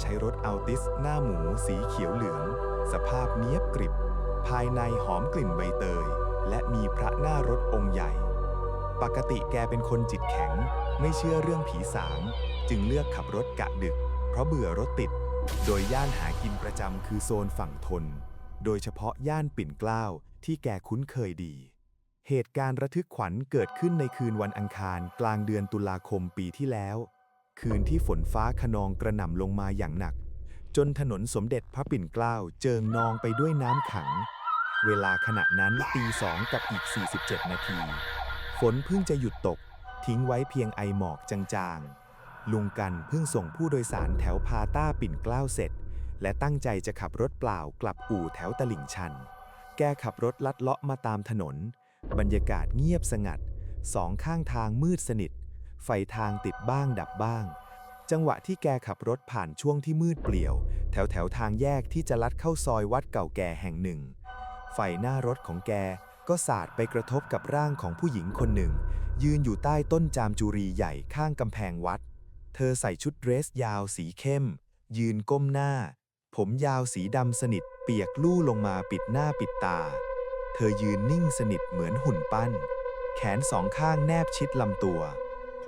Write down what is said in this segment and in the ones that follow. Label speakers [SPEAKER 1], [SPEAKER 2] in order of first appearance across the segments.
[SPEAKER 1] ใช้รถอัลติสหน้าหมูสีเขียวเหลือง สภาพเนียบกริบ ภายในหอมกลิ่นใบเตย และมีพระหน้ารถองค์ใหญ่ ปกติแกเป็นคนจิตแข็ง ไม่เชื่อเรื่องผีสาง จึงเลือกขับรถกะดึก เพราะเบื่อรถติด โดยย่านหากินประจำคือโซนฝั่งทน โดยเฉพาะย่านปิ่นเกล้าที่แกคุ้นเคยดี เหตุการณ์ระทึกขวัญเกิดขึ้นในคืนวันอังคารกลางเดือนตุลาคมปีที่แล้ว คืนที่ฝนฟ้าขนองกระหน่ำลงมาอย่างหนัก จนถนนสมเด็จพระปิ่นเกล้าเจิงนองไปด้วยน้ำขัง เวลาขณะนั้นตีสองกับอีก 47 นาที ฝนเพิ่งจะหยุดตก ทิ้งไว้เพียงไอหมอกจางๆ ลุงกันเพิ่งส่งผู้โดยสารแถวพาต้าปิ่นเกล้าเสร็จ และตั้งใจจะขับรถเปล่ากลับอู่แถวตลิ่งชัน แกขับรถลัดเลาะมาตามถนน บรรยากาศเงียบสงัด สองข้างทางมืดสนิท ไฟทางติดบ้างดับบ้าง จังหวะที่แกขับรถผ่านช่วงที่มืดเปลี่ยว แถวแถวทางแยกที่จะลัดเข้าซอยวัดเก่าแก่แห่งหนึ่ง ไฟหน้ารถของแกก็สาดไปกระทบกับร่างของผู้หญิงคนหนึ่ง ยืนอยู่ใต้ต้นจามจุรีใหญ่ข้างกำแพงวัด เธอใส่ชุดเดรสยาวสีเข้ม ยืนก้มหน้า ผมยาวสีดำสนิทเปียกลู่ลงมาปิดหน้าปิดตา เธอยืนนิ่งสนิทเหมือนหุ่นปั้น แขนสองข้างแนบชิดลำตัว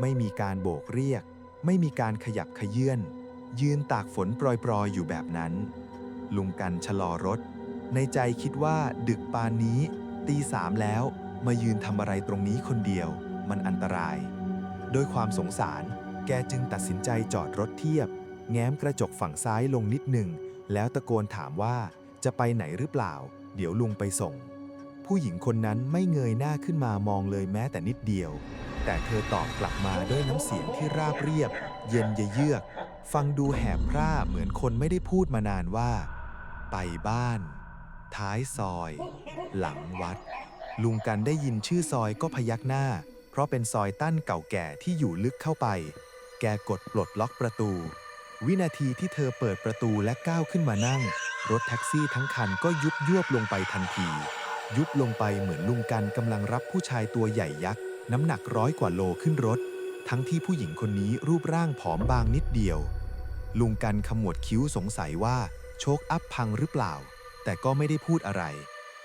[SPEAKER 1] ไม่มีการโบกเรียก ไม่มีการขยับขยื่นยืนตากฝนโปรยๆอยู่แบบนั้น ลุงกันชะลอรถ ในใจคิดว่าดึกปานนี้ ตีสามแล้ว มายืนทำอะไรตรงนี้คนเดียว มันอันตราย โดยความสงสารแกจึงตัดสินใจจอดรถเทียบ แง้มกระจกฝั่งซ้ายลงนิดหนึ่ง แล้วตะโกนถามว่าจะไปไหนหรือเปล่า เดี๋ยวลุงไปส่ง ผู้หญิงคนนั้นไม่เงยหน้าขึ้นมามองเลยแม้แต่นิดเดียว แต่เธอตอบกลับมาด้วยน้ำเสียงที่ราบเรียบ เย็นเยือก ฟังดูแหบพร่าเหมือนคนไม่ได้พูดมานานว่า ไปบ้าน ท้ายซอย หลังวัด ลุงกันได้ยินชื่อซอยก็พยักหน้า เพราะเป็นซอยตั้นเก่าแก่ที่อยู่ลึกเข้าไป แกกดปลดล็อกประตู วินาทีที่เธอเปิดประตูและก้าวขึ้นมานั่ง รถแท็กซี่ทั้งคันก็ยุบยวบลงไปทันที ยุบลงไปเหมือนลุงกันกำลังรับผู้ชายตัวใหญ่ยักษ์ น้ำหนักร้อยกว่าโลขึ้นรถ ทั้งที่ผู้หญิงคนนี้รูปร่างผอมบางนิดเดียว ลุงกันขมวดคิ้วสงสัยว่า โชคอัพพังหรือเปล่า แต่ก็ไม่ได้พูดอะไร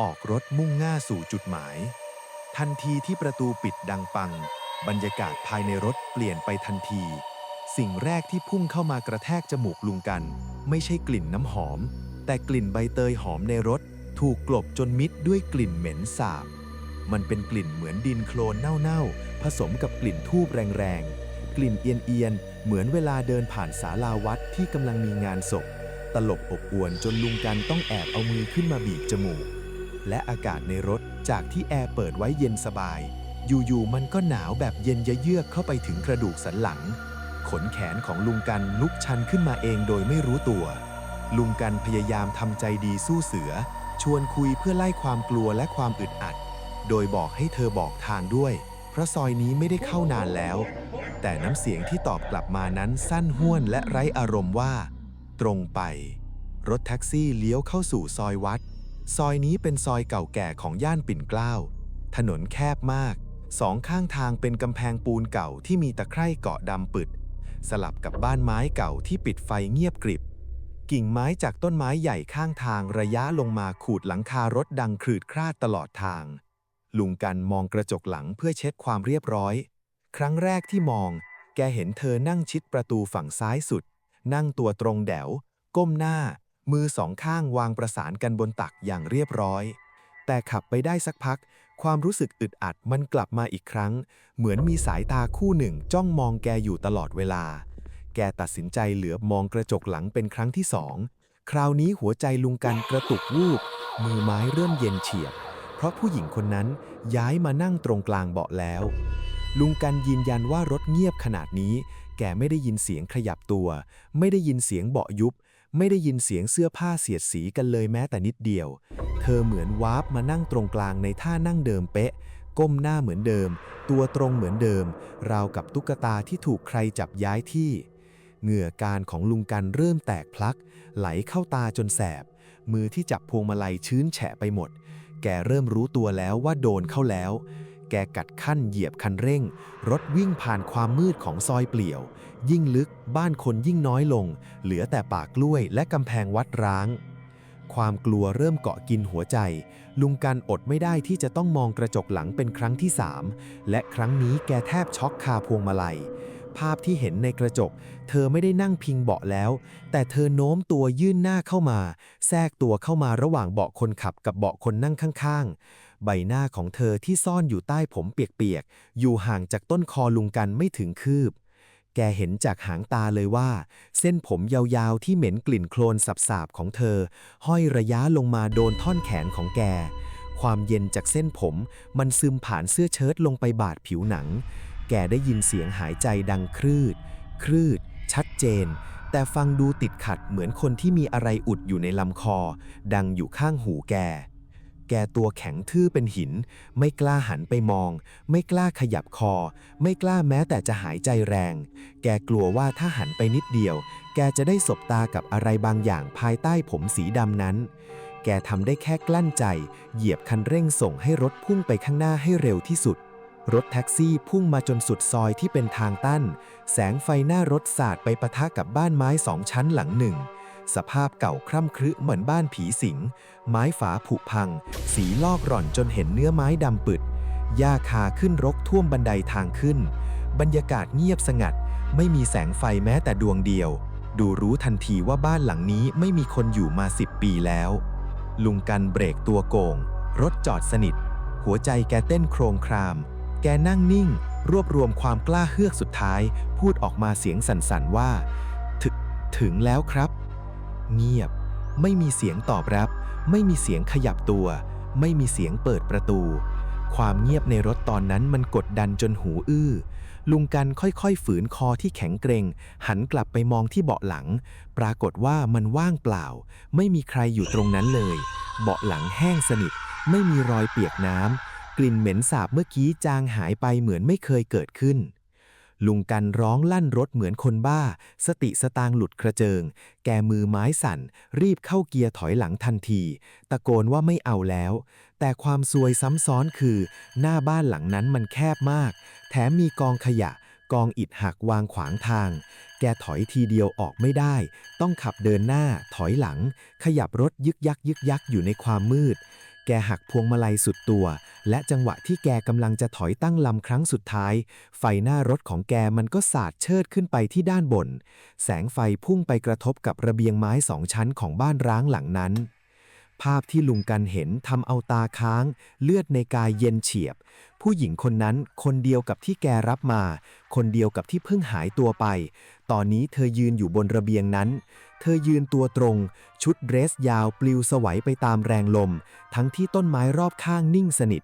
[SPEAKER 1] ออกรถมุ่งหน้าสู่จุดหมาย ทันทีที่ประตูปิดดังปัง บรรยากาศภายในรถเปลี่ยนไปทันที สิ่งแรกที่พุ่งเข้ามากระแทกจมูกลุงกัน ไม่ใช่กลิ่นน้ำหอม แต่กลิ่นใบเตยหอมในรถ ถูกกลบจนมิดด้วยกลิ่นเหม็นสาบ มันเป็นกลิ่นเหมือนดินโคลนเน่าๆ ผสมกับกลิ่นทูบแรงๆ กลิ่นเอียนๆ เหมือนเวลาเดินผ่านศาลาวัดที่กำลังมีงานศพ ตลบอบอวนจนลุงกันต้องแอบเอามือขึ้นมาบีบจมูก และอากาศในรถจากที่แอร์เปิดไว้เย็นสบาย อยู่ๆ มันก็หนาวแบบเย็นเยือกเข้าไปถึงกระดูกสันหลัง ขนแขนของลุงกันลุกชันขึ้นมาเองโดยไม่รู้ตัว ลุงกันพยายามทำใจดีสู้เสือ ชวนคุยเพื่อไล่ความกลัวและความอึดอัด โดยบอกให้เธอบอกทางด้วย เพราะซอยนี้ไม่ได้เข้านานแล้ว แต่น้ำเสียงที่ตอบกลับมานั้นสั้นห้วนและไร้อารมณ์ว่า ตรงไป รถแท็กซี่เลี้ยวเข้าสู่ซอยวัด ซอยนี้เป็นซอยเก่าแก่ของย่านปิ่นเกล้า ถนนแคบมาก สองข้างทางเป็นกำแพงปูนเก่าที่มีตะไคร่เกาะดำปึด สลับกับบ้านไม้เก่าที่ปิดไฟเงียบกริบกิ่งไม้จากต้นไม้ใหญ่ข้างทางระยะลงมาขูดหลังคารถดังครืดคราดตลอดทาง ลุงกันมองกระจกหลังเพื่อเช็ดความเรียบร้อย ครั้งแรกที่มอง แกเห็นเธอนั่งชิดประตูฝั่งซ้ายสุด นั่งตัวตรงแดวก้มหน้า มือสองข้างวางประสานกันบนตักอย่างเรียบร้อย แต่ขับไปได้สักพัก ความรู้สึกอึดอัดมันกลับมาอีกครั้ง เหมือนมีสายตาคู่หนึ่งจ้องมองแกอยู่ตลอดเวลา แกตัดสินใจเหลือบมองกระจกหลังเป็นครั้งที่สอง คราวนี้หัวใจลุงกันกระตุกวูบ มือไม้เริ่มเย็นเฉียบ เพราะผู้หญิงคนนั้นย้ายมานั่งตรงกลางเบาะแล้ว ลุงกันยืนยันว่ารถเงียบขนาดนี้ แกไม่ได้ยินเสียงขยับตัว ไม่ได้ยินเสียงเบาะยุบ ไม่ได้ยินเสียงเสื้อผ้าเสียดสีกันเลยแม้แต่นิดเดียว เธอเหมือนวาร์ปมานั่งตรงกลางในท่านั่งเดิมเป๊ะ ก้มหน้าเหมือนเดิม ตัวตรงเหมือนเดิม ราวกับตุ๊กตาที่ถูกใครจับย้ายที่เหงื่อการของลุงกันเริ่มแตกพลัก ไหลเข้าตาจนแสบ มือที่จับพวงมาลัยชื้นแฉะไปหมด แกเริ่มรู้ตัวแล้วว่าโดนเข้าแล้ว แกกัดขั้นเหยียบคันเร่ง รถวิ่งผ่านความมืดของซอยเปลี่ยว
[SPEAKER 2] ยิ่งลึกบ้านคนยิ่งน้อยลง เหลือแต่ป่ากล้วยและกำแพงวัดร้าง ความกลัวเริ่มเกาะกินหัวใจ ลุงกันอดไม่ได้ที่จะต้องมองกระจกหลังเป็นครั้งที่สามและครั้งนี้แกแทบช็อกคาพวงมาลัย ภาพที่เห็นในกระจก เธอไม่ได้นั่งพิงเบาะแล้ว แต่เธอโน้มตัวยื่นหน้าเข้ามา แทรกตัวเข้ามาระหว่างเบาะคนขับกับเบาะคนนั่งข้างๆ ใบหน้าของเธอที่ซ่อนอยู่ใต้ผมเปียกๆ อยู่ห่างจากต้นคอลุงกันไม่ถึงคืบ แกเห็นจากหางตาเลยว่า เส้นผมยาวๆที่เหม็นกลิ่นโคลนสับๆของเธอ ห้อยระยะลงมาโดนท่อนแขนของแกความเย็นจากเส้นผมมันซึมผ่านเสื้อเชิ้ตลงไปบาดผิวหนัง แกได้ยินเสียงหายใจดังครืด ครืด ชัดเจน แต่ฟังดูติดขัดเหมือนคนที่มีอะไรอุดอยู่ในลำคอ ดังอยู่ข้างหูแก แกตัวแข็งทื่อเป็นหิน ไม่กล้าหันไปมอง ไม่กล้าขยับคอ ไม่กล้าแม้แต่จะหายใจแรง แกกลัวว่าถ้าหันไปนิดเดียว แกจะได้สบตากับอะไรบางอย่างภายใต้ผมสีดำนั้นแกทำได้แค่กลั้นใจ เหยียบคันเร่งส่งให้รถพุ่งไปข้างหน้าให้เร็วที่สุด รถแท็กซี่พุ่งมาจนสุดซอยที่เป็นทางตั้น แสงไฟหน้ารถสาดไปปะทะกับบ้านไม้สองชั้นหลังหนึ่ง สภาพเก่าคร่ำครึเหมือนบ้านผีสิง ไม้ฝาผุพัง สีลอกร่อนจนเห็นเนื้อไม้ดำปึดหญ้าคาขึ้นรกท่วมบันไดทางขึ้น บรรยากาศเงียบสงัด ไม่มีแสงไฟแม้แต่ดวงเดียว ดูรู้ทันทีว่าบ้านหลังนี้ไม่มีคนอยู่มาสิบปีแล้ว ลุงกันเบรกตัวโกง รถจอดสนิท หัวใจแกเต้นโครมคราม แกนั่งนิ่ง รวบรวมความกล้าเฮือกสุดท้าย พูดออกมาเสียงสั่นๆว่าถถึงแล้วครับ เงียบ ไม่มีเสียงตอบรับ ไม่มีเสียงขยับตัว ไม่มีเสียงเปิดประตู ความเงียบในรถตอนนั้นมันกดดันจนหูอื้อ ลุงกันค่อยๆ ฝืนคอที่แข็งเกรง หันกลับไปมองที่เบาะหลัง ปรากฏว่ามันว่างเปล่า ไม่มีใครอยู่ตรงนั้นเลย เบาะหลังแห้งสนิท ไม่มีรอยเปียกน้ำ ลิ่นเหม็นสาบเมื่อกี้จางหายไปเหมือนไม่เคยเกิดขึ้น ลุงกันร้องลั่นรถเหมือนคนบ้า สติสตางค์หลุดกระเจิง แกมือไม้สั่น รีบเข้าเกียร์ถอยหลังทันที ตะโกนว่าไม่เอาแล้ว แต่ความซวยซ้ำซ้อนคือ หน้าบ้านหลังนั้นมันแคบมาก แถมมีกองขยะกองอิฐหักวางขวางทาง แกถอยทีเดียวออกไม่ได้ ต้องขับเดินหน้า ถอยหลัง ขยับรถยึกยักยึกยักอยู่ในความมืด แกหักพวงมาลัยสุดตัว และจังหวะที่แกกำลังจะถอยตั้งลำครั้งสุดท้าย ไฟหน้ารถของแกมันก็สาดเชิดขึ้นไปที่ด้านบน แสงไฟพุ่งไปกระทบกับระเบียงไม้สองชั้นของบ้านร้างหลังนั้น ภาพที่ลุงกันเห็นทำเอาตาค้าง เลือดในกายเย็นเฉียบ ผู้หญิงคนนั้นคนเดียวกับที่แกรับมา คนเดียวกับที่เพิ่งหายตัวไป ตอนนี้เธอยืนอยู่บนระเบียงนั้น เธอยืนตัวตรง ชุดเดรสยาวปลิวสวัยไปตามแรงลม ทั้งที่ต้นไม้รอบข้างนิ่งสนิท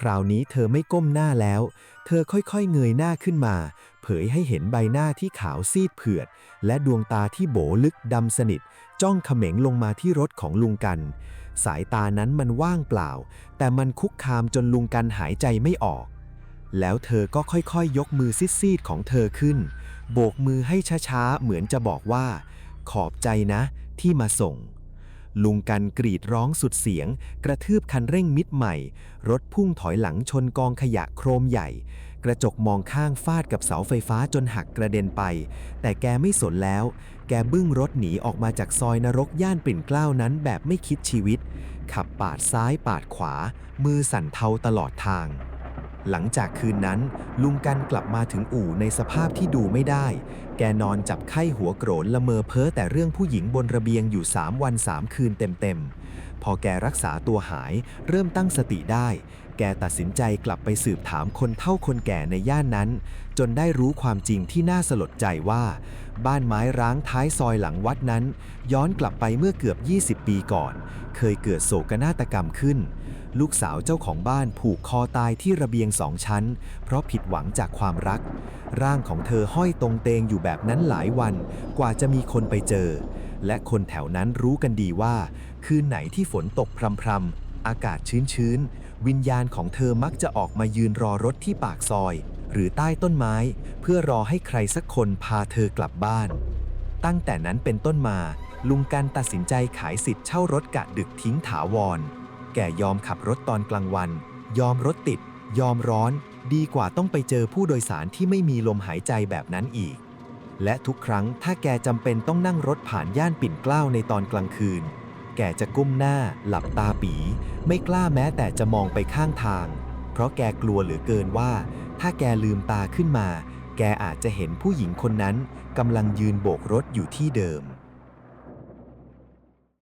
[SPEAKER 2] คราวนี้เธอไม่ก้มหน้าแล้ว เธอค่อยๆเงยหน้าขึ้นมา เผยให้เห็นใบหน้าที่ขาวซีดเผือด และดวงตาที่โบลึกดำสนิท จ้องเขม็งลงมาที่รถของลุงกัน สายตานั้นมันว่างเปล่า แต่มันคุกคามจนลุงกันหายใจไม่ออก แล้วเธอก็ค่อยๆยยกมือซีดๆของเธอขึ้น โบกมือให้ช้าๆเหมือนจะบอกว่า ขอบใจนะที่มาส่ง ลุงกันกรีดร้องสุดเสียง กระทืบคันเร่งมิดใหม่ รถพุ่งถอยหลังชนกองขยะโครมใหญ่ กระจกมองข้างฟาดกับเสาไฟฟ้าจนหักกระเด็นไป แต่แกไม่สนแล้ว แกบึ้งรถหนีออกมาจากซอยนรกย่านปิ่นเกล้านั้นแบบไม่คิดชีวิต ขับปาดซ้ายปาดขวา มือสั่นเทาตลอดทางหลังจากคืนนั้น ลุงกันกลับมาถึงอู่ในสภาพที่ดูไม่ได้ แกนอนจับไข้หัวโกรนละเมอเพ้อแต่เรื่องผู้หญิงบนระเบียงอยู่ 3 วัน 3 คืนเต็มๆ พอแกรักษาตัวหายเริ่มตั้งสติได้ แกตัดสินใจกลับไปสืบถามคนเฒ่าคนแก่ในย่านนั้น จนได้รู้ความจริงที่น่าสลดใจว่า บ้านไม้ร้างท้ายซอยหลังวัดนั้น ย้อนกลับไปเมื่อเกือบ 20 ปีก่อน เคยเกิดโศกนาฏกรรมขึ้น ลูกสาวเจ้าของบ้านผูกคอตายที่ระเบียงสองชั้น เพราะผิดหวังจากความรัก ร่างของเธอห้อยตรงเตงอยู่แบบนั้นหลายวัน กว่าจะมีคนไปเจอ และคนแถวนั้นรู้กันดีว่า คืนไหนที่ฝนตกพรำๆ อากาศชื้นๆ วิญญาณของเธอมักจะออกมายืนรอรถที่ปากซอย หรือใต้ต้นไม้ เพื่อรอให้ใครสักคนพาเธอกลับบ้าน ตั้งแต่นั้นเป็นต้นมา ลุงกันตัดสินใจขายสิทธิ์เช่ารถกะดึกทิ้งถาวร แกยอมขับรถตอนกลางวัน ยอมรถติด ยอมร้อน ดีกว่าต้องไปเจอผู้โดยสารที่ไม่มีลมหายใจแบบนั้นอีก และทุกครั้งถ้าแกจำเป็นต้องนั่งรถผ่านย่านปิ่นเกล้าในตอนกลางคืน แกจะก้มหน้า หลับตาปี ไม่กล้าแม้แต่จะมองไปข้างทาง เพราะแกกลัวเหลือเกินว่า ถ้าแกลืมตาขึ้นมา แกอาจจะเห็นผู้หญิงคนนั้นกำลังยืนโบกรถอยู่ที่เดิม